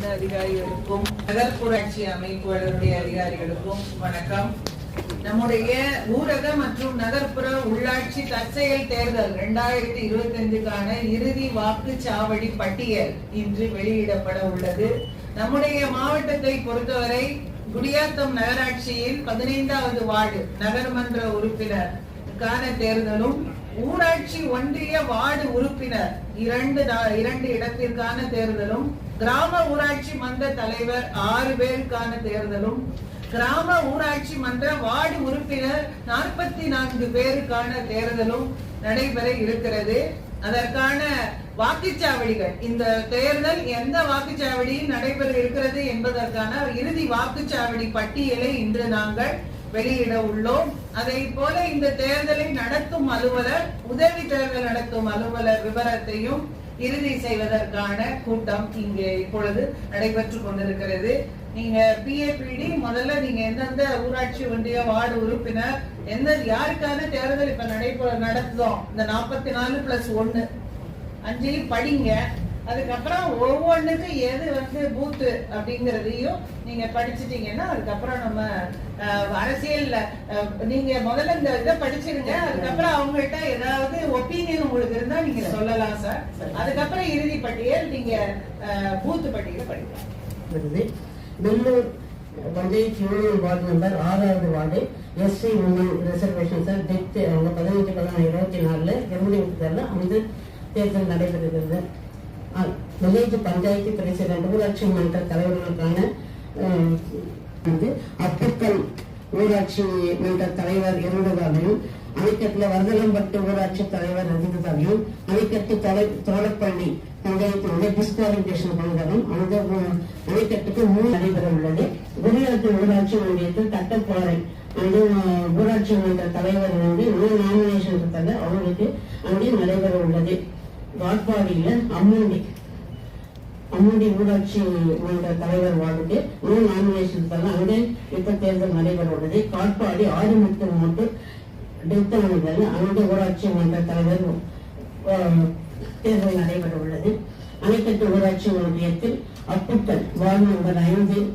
சார்ந்த அதிகாரிகளுக்கும் நகர்ப்புராட்சி அமைப்புகளுடைய அதிகாரிகளுக்கும் வணக்கம். நம்முடைய ஊரக மற்றும் நகர்ப்புற உள்ளாட்சி தற்செயல் தேர்தல் இரண்டாயிரத்தி இருபத்தி ஐந்துக்கான இறுதி வாக்குச்சாவடி பட்டியல் இன்று வெளியிடப்பட உள்ளது. நம்முடைய மாவட்டத்தை பொறுத்தவரை குடியாத்தம் நகராட்சியில் பதினைந்தாவது வார்டு நகர்மன்ற உறுப்பினருக்கான தேர்தலும் ஊராட்சி ஒன்றிய வார்டு உறுப்பினர் இரண்டு இரண்டு இடத்திற்கான தேர்தலும் கிராம ஊராட்சி மன்ற தலைவர் ஆறு பேருக்கான தேர்தலும் கிராம ஊராட்சி மன்ற வார்டு உறுப்பினர் நாற்பத்தி நான்கு பேருக்கான தேர்தலும் நடைபெற இருக்கிறது. அதற்கான வாக்குச்சாவடிகள் இந்த தேர்தல் எந்த வாக்குச்சாவடியில் நடைபெற இருக்கிறது என்பதற்கான இறுதி வாக்குச்சாவடி பட்டியலை இன்று நாங்கள் வெளியிட உள்ளோம். அதை போல இந்த தேர்தலை நடத்தும் அலுவலர் உதவி தேர்தல் நடத்தும் அலுவலர் விவரத்தையும் இறுதி செய்வதற்கான கூட்டம் இங்கே இப்பொழுது நடைபெற்றுக் கொண்டிருக்கிறது. நீங்க பிஏபிடி முதல்ல நீங்க எந்தெந்த ஊராட்சி ஒன்றிய வார்டு உறுப்பினர் எந்த யாருக்கான தேர்தல் இப்ப நடைபெற நடத்துதோம் இந்த நாற்பத்தி நாலு பிளஸ் ஒன்னு. அஞ்சு படிங்க. அதுக்கப்புறம் ஒவ்வொன்றுக்கு எது வந்து பூத்து அப்படிங்கிறதையும் நீங்க படிச்சுட்டீங்கன்னா அதுக்கப்புறம் நம்ம அரசியல்ல நீங்க முதல்ல இந்த இதை படிச்சிருங்க. அதுக்கப்புறம் அவங்கள்ட்ட ஏதாவது ஒப்பீனியன் உங்களுக்கு இருந்தா நீங்க சொல்லலாம் சார் அதுக்கப்புறம் இறுதி பட்டியல் நீங்க பூத்து பட்டியல படிக்கலாம். வருது Vellur panchayat union ward number ஆறாவது ward SC woman reservation sir death அவங்க பதினஞ்சு பதினாறு இருபத்தி நாலுல எண்பது தேர்தல் அந்த தேர்தல் நடைபெறுகிறது. வில்லேஜ் பஞ்சாயத்து பிரசிடண்ட் ஊராட்சி மன்ற தலைவர்களுக்கான வந்து அப்புத்தல் ஊராட்சி மன்ற தலைவர் இருந்ததாகவும் அணைக்கட்டுல வரதலம்பட்டு ஊராட்சி தலைவர் இருந்ததாகவும் அணைக்கட்டு தொலை தோழப்பள்ளி பஞ்சாயத்து வந்து டிஸ்குவாலிபிகேஷன் பண்ணதாலும் அந்த அணைக்கட்டுக்கு மூணு நடைபெற உள்ளது. குடியாத்து ஊராட்சி ஒன்றியத்தில் தட்டப்பாறை வந்து ஊராட்சி மன்ற தலைவர் வந்து மூணு நாமினேஷன் இருக்காங்க அவங்களுக்கு அங்கே நடைபெற உள்ளது. வாட்பாடியில அம்மூண்டி அம்முடி ஊராட்சி மன்ற தலைவர் வார்டுக்கு மூணு நாமினேஷன் இருக்காங்க அங்கே இப்ப தேர்தல் நடைபெற உள்ளது காட்பாடி ஆறு மக்கள் மட்டும் டெத் ஆனதால் அங்கே ஊராட்சி மன்ற தலைவர் தேர்தல் நடைபெற உள்ளது அணைக்கட்டு ஊராட்சி ஒன்றியத்தில் அப்புத்தல் வார்டு நம்பர் ஐந்து